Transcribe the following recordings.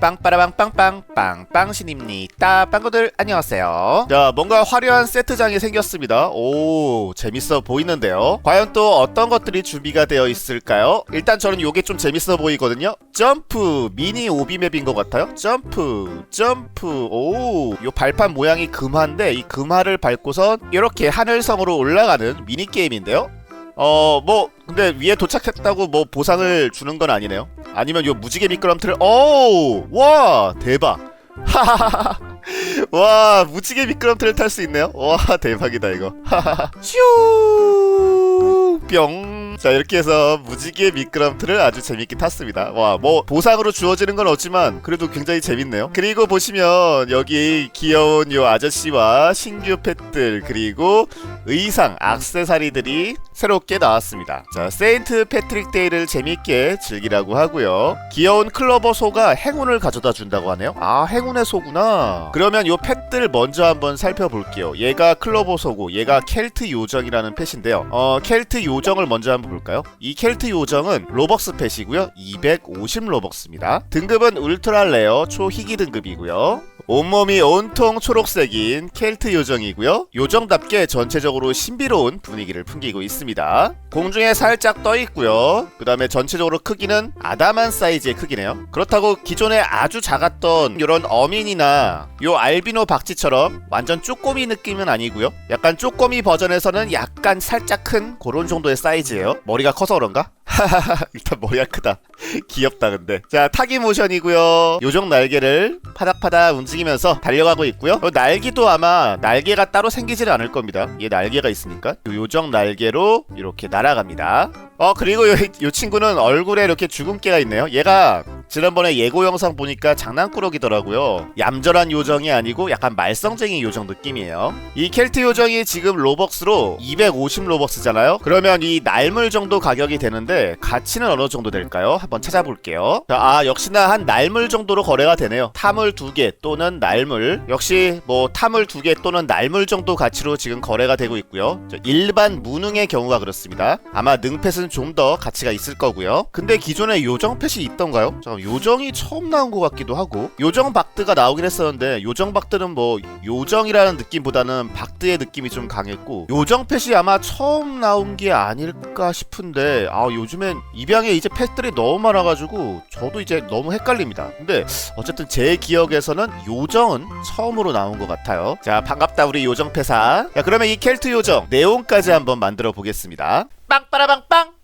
빵빠라빵 빵빵 빵빵신입니다. 빵구들 안녕하세요. 자 뭔가 화려한 세트장이 생겼습니다. 오 재밌어 보이는데요. 과연 또 어떤 것들이 준비가 되어 있을까요? 일단 저는 요게 좀 재밌어 보이거든요. 점프! 미니 오비맵인 것 같아요. 점프! 점프! 오요 발판 모양이 금화인데 이 금화를 밟고선 이렇게 하늘성으로 올라가는 미니 게임인데요 어, 뭐, 근데 위에 도착했다고 뭐 보상을 주는 건 아니네요. 아니면 요 무지개 미끄럼틀을, 오! 와! 대박! 하하하하! 와, 무지개 미끄럼틀을 탈 수 있네요? 와, 대박이다, 이거. 하하하. 슈! 뿅! 자, 이렇게 해서 무지개 미끄럼틀을 아주 재밌게 탔습니다. 와, 뭐, 보상으로 주어지는 건 없지만, 그래도 굉장히 재밌네요. 그리고 보시면, 여기 귀여운 요 아저씨와 신규 펫들, 그리고 의상, 악세사리들이 새롭게 나왔습니다. 자, 세인트 패트릭 데이를 재밌게 즐기라고 하고요. 귀여운 클로버 소가 행운을 가져다 준다고 하네요. 아, 행운의 소구나. 그러면 요 펫들 먼저 한번 살펴볼게요. 얘가 클로버 소고, 얘가 켈트 요정이라는 펫인데요. 어, 켈트 요정을 먼저 한번 볼까요? 이 켈트 요정은 로벅스 펫이고요. 250 로벅스입니다. 등급은 울트라 레어 초희귀 등급이고요. 온몸이 온통 초록색인 켈트 요정이고요. 요정답게 전체적으로 신비로운 분위기를 풍기고 있습니다. 공중에 살짝 떠 있고요. 그 다음에 전체적으로 크기는 아담한 사이즈의 크기네요. 그렇다고 기존에 아주 작았던 이런 어민이나 요 알비노 박쥐처럼 완전 쪼꼬미 느낌은 아니고요. 약간 쪼꼬미 버전에서는 약간 살짝 큰 그런 정도의 사이즈예요. 머리가 커서 그런가? 일단 머리가 크다. 귀엽다 근데. 자 타기 모션이고요. 요정 날개를 파닥파닥 움직이면서 달려가고 있고요. 요 날개도 아마 날개가 따로 생기지는 않을 겁니다. 얘 날개가 있으니까 요 요정 날개로 이렇게 날아갑니다. 어 그리고 요, 요 친구는 얼굴에 이렇게 주근깨가 있네요. 얘가 지난번에 예고 영상 보니까 장난꾸러기더라고요. 얌전한 요정이 아니고 약간 말썽쟁이 요정 느낌이에요. 이 켈트 요정이 지금 로벅스로 250 로벅스잖아요. 그러면 이 날물 정도 가격이 되는데 가치는 어느 정도 될까요? 한번 찾아볼게요. 자, 아 역시나 한 날물 정도로 거래가 되네요. 타물 2개 또는 날물 역시 뭐 타물 2개 또는 날물 정도 가치로 지금 거래가 되고 있고요. 저 일반 무능의 경우가 그렇습니다. 아마 능펫은 좀 더 가치가 있을 거고요. 근데 기존에 요정 펫이 있던가요? 요정이 처음 나온 것 같기도 하고 요정 박드가 나오긴 했었는데 요정 박드는 뭐 요정이라는 느낌보다는 박드의 느낌이 좀 강했고 요정 펫이 아마 처음 나온 게 아닐까 싶은데 아 요즘엔 입양에 이제 펫들이 너무 많아가지고 저도 이제 너무 헷갈립니다. 근데 어쨌든 제 기억에서는 요정은 처음으로 나온 것 같아요. 자 반갑다 우리 요정 펫아. 자 그러면 이 켈트 요정 네온까지 한번 만들어 보겠습니다. 빵빠라빵빵.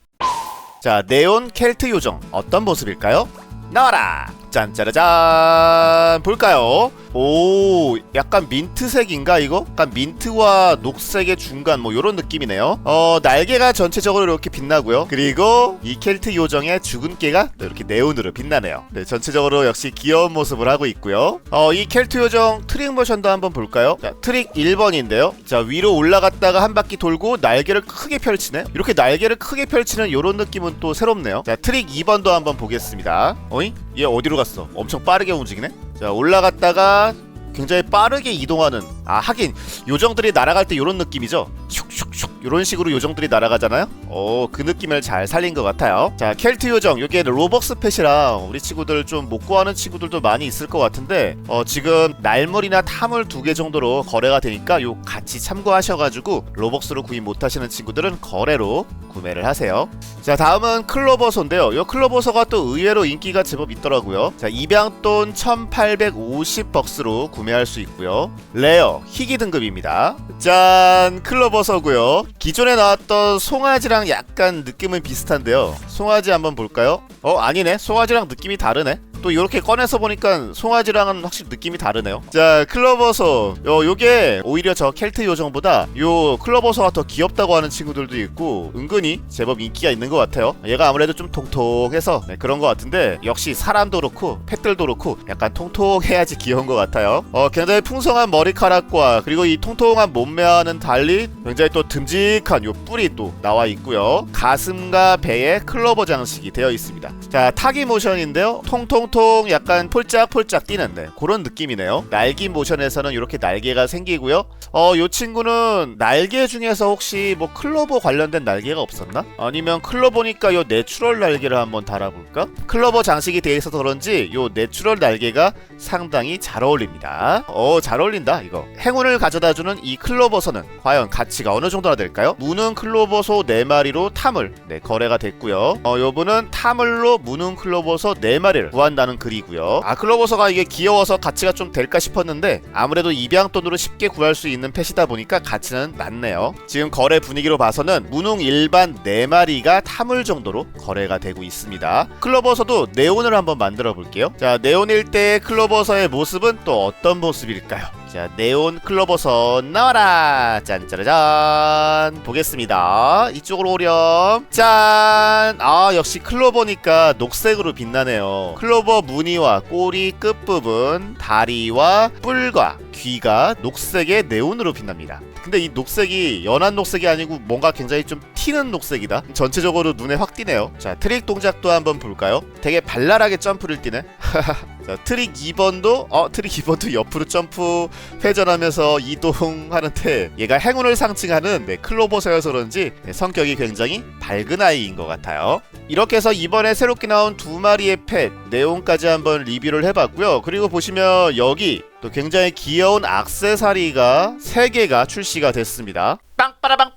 자, 네온 켈트 요정 어떤 모습일까요? 나와라! 짠짜라짠! 볼까요? 오, 약간 민트색인가 이거? 약간 민트와 녹색의 중간 뭐 요런 느낌이네요. 어, 날개가 전체적으로 이렇게 빛나고요. 그리고 이 켈트 요정의 주근깨가 또 이렇게 네온으로 빛나네요. 네, 전체적으로 역시 귀여운 모습을 하고 있고요. 어, 이 켈트 요정 트릭 모션도 한번 볼까요? 자, 트릭 1번인데요. 자, 위로 올라갔다가 한 바퀴 돌고 날개를 크게 펼치네. 이렇게 날개를 크게 펼치는 요런 느낌은 또 새롭네요. 자, 트릭 2번도 한번 보겠습니다. 어이? 얘 어디로 갔어? 엄청 빠르게 움직이네? 자, 올라갔다가 굉장히 빠르게 이동하는 아 하긴 요정들이 날아갈 때 이런 느낌이죠 슉슉슉 이런 식으로 요정들이 날아가잖아요 어그 느낌을 잘 살린 것 같아요 자 켈트 요정 여기에 로벅스 펫이라 우리 친구들 좀 못 구하는 친구들도 많이 있을 것 같은데 어 지금 날물이나 타물 두 개 정도로 거래가 되니까 요 같이 참고하셔가지고 로벅스로 구입 못하시는 친구들은 거래로 구매를 하세요. 자 다음은 클로버소인데요. 요 클로버소가 또 의외로 인기가 제법 있더라고요. 자 입양돈 1850벅스로 구매할 수 있고요. 레어 희귀 등급입니다. 짠 클로버서고요. 기존에 나왔던 송아지랑 약간 느낌은 비슷한데요. 송아지 한번 볼까요? 어 아니네. 송아지랑 느낌이 다르네 또 이렇게 꺼내서 보니까 송아지랑은 확실히 느낌이 다르네요. 자, 클로버서. 요, 요게 오히려 저 켈트 요정보다 요 클로버서가 더 귀엽다고 하는 친구들도 있고 은근히 제법 인기가 있는 것 같아요. 얘가 아무래도 좀 통통해서 네, 그런 것 같은데 역시 사람도 그렇고 펫들도 그렇고 약간 통통해야지 귀여운 것 같아요. 어, 굉장히 풍성한 머리카락과 그리고 이 통통한 몸매와는 달리 굉장히 또 듬직한 요 뿔이 또 나와 있고요. 가슴과 배에 클로버 장식이 되어 있습니다. 자, 타기 모션인데요. 통통 보통 약간 폴짝폴짝 뛰는데 그런 느낌이네요. 날기 모션에서는 이렇게 날개가 생기고요. 어, 요 친구는 날개 중에서 혹시 뭐 클로버 관련된 날개가 없었나? 아니면 클로버니까 요 내추럴 날개를 한번 달아볼까? 클로버 장식이 되어 있어서 그런지 요 내추럴 날개가 상당히 잘 어울립니다. 어, 잘 어울린다 이거. 행운을 가져다주는 이 클로버서는 과연 가치가 어느 정도나 될까요? 무능 클로버소 4마리로 탐을 네, 거래가 됐고요. 어, 요분은 탐을로 무능 클로버소 4마리를 구한다 는 글이고요. 아, 클로버서가 이게 귀여워서 가치가 좀 될까 싶었는데 아무래도 입양돈으로 쉽게 구할 수 있는 펫이다 보니까 가치는 낮네요. 지금 거래 분위기로 봐서는 무능 일반 4마리가 탐을 정도로 거래가 되고 있습니다. 클로버서도 네온을 한번 만들어 볼게요. 자, 네온일 때의 클로버서의 모습은 또 어떤 모습일까요? 자, 네온 클로버서 나와라! 짠짜라짠! 보겠습니다. 이쪽으로 오렴. 짠! 아, 역시 클로버니까 녹색으로 빛나네요. 클로버 무늬와 꼬리 끝부분, 다리와 뿔과 귀가 녹색의 네온으로 빛납니다. 근데 이 녹색이 연한 녹색이 아니고 뭔가 굉장히 좀 튀는 녹색이다. 전체적으로 눈에 확 띄네요. 자, 트릭 동작도 한번 볼까요? 되게 발랄하게 점프를 뛰네. 자, 트릭 2번도 어 트릭 2번도 옆으로 점프 회전하면서 이동하는데 얘가 행운을 상징하는 네, 클로버서여서 그런지 네, 성격이 굉장히 밝은 아이인 것 같아요. 이렇게 해서 이번에 새롭게 나온 두 마리의 펫 네온까지 한번 리뷰를 해봤고요. 그리고 보시면 여기 또 굉장히 귀여운 악세사리가 3개가 출시가 됐습니다. 빵빠라빵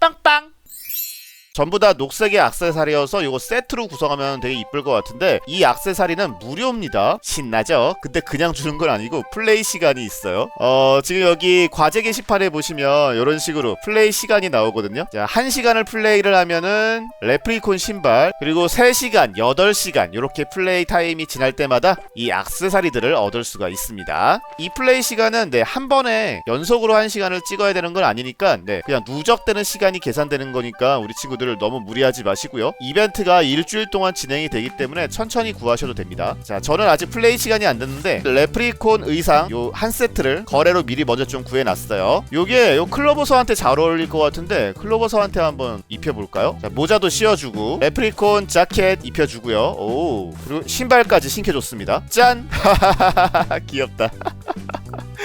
전부 다 녹색의 악세사리여서 이거 세트로 구성하면 되게 이쁠 것 같은데 이 악세사리는 무료입니다. 신나죠? 근데 그냥 주는 건 아니고 플레이 시간이 있어요. 어 지금 여기 과제 게시판에 보시면 이런 식으로 플레이 시간이 나오거든요. 자, 1시간을 플레이를 하면은 레프리콘 신발 그리고 3시간, 8시간 이렇게 플레이 타임이 지날 때마다 이 악세사리들을 얻을 수가 있습니다. 이 플레이 시간은 네, 한 번에 연속으로 1시간을 찍어야 되는 건 아니니까 네, 그냥 누적되는 시간이 계산되는 거니까 우리 친구들 너무 무리하지 마시고요. 이벤트가 일주일 동안 진행이 되기 때문에 천천히 구하셔도 됩니다. 자, 저는 아직 플레이 시간이 안 됐는데 레프리콘 의상 요 한 세트를 거래로 미리 먼저 좀 구해놨어요. 요게 요 클로버서한테 잘 어울릴 것 같은데 클로버서한테 한번 입혀볼까요? 자, 모자도 씌워주고 레프리콘 자켓 입혀주고요. 오 그리고 신발까지 신겨줬습니다. 짠! 귀엽다.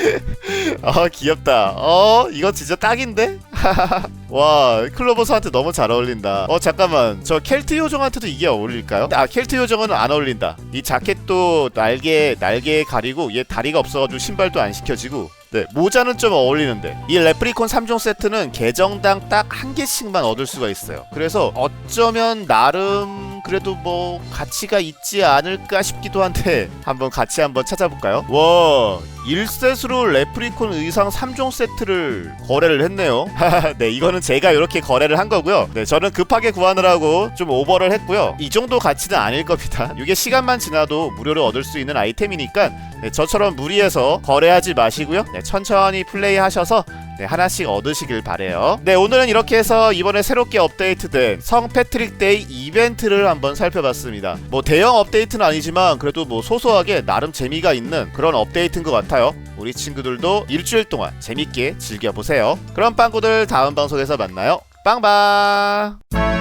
아 귀엽다. 어 이거 진짜 딱인데? 와 클로버서한테 너무 잘 어울린다. 어 잠깐만 저 켈트 요정한테도 이게 어울릴까요? 아 켈트 요정은 안 어울린다. 이 자켓도 날개 날개 가리고 얘 다리가 없어가지고 신발도 안 시켜지고 네, 모자는 좀 어울리는데 이 레프리콘 3종 세트는 계정당 딱 한 개씩만 얻을 수가 있어요. 그래서 어쩌면 나름 그래도 뭐 가치가 있지 않을까 싶기도 한데 한번 같이 한번 찾아볼까요? 와 1셋으로 레프리콘 의상 3종 세트를 거래를 했네요. 네, 이거는 제가 이렇게 거래를 한 거고요. 네, 저는 급하게 구하느라고 좀 오버를 했고요. 이 정도 가치는 아닐 겁니다. 이게 시간만 지나도 무료로 얻을 수 있는 아이템이니까 네, 저처럼 무리해서 거래하지 마시고요. 네, 천천히 플레이하셔서 네, 하나씩 얻으시길 바래요. 네, 오늘은 이렇게 해서 이번에 새롭게 업데이트된 성 패트릭 데이 이벤트를 한번 살펴봤습니다. 뭐 대형 업데이트는 아니지만 그래도 뭐 소소하게 나름 재미가 있는 그런 업데이트인 것 같아요. 우리 친구들도 일주일 동안 재밌게 즐겨보세요. 그럼 빵구들 다음 방송에서 만나요. 빵빵!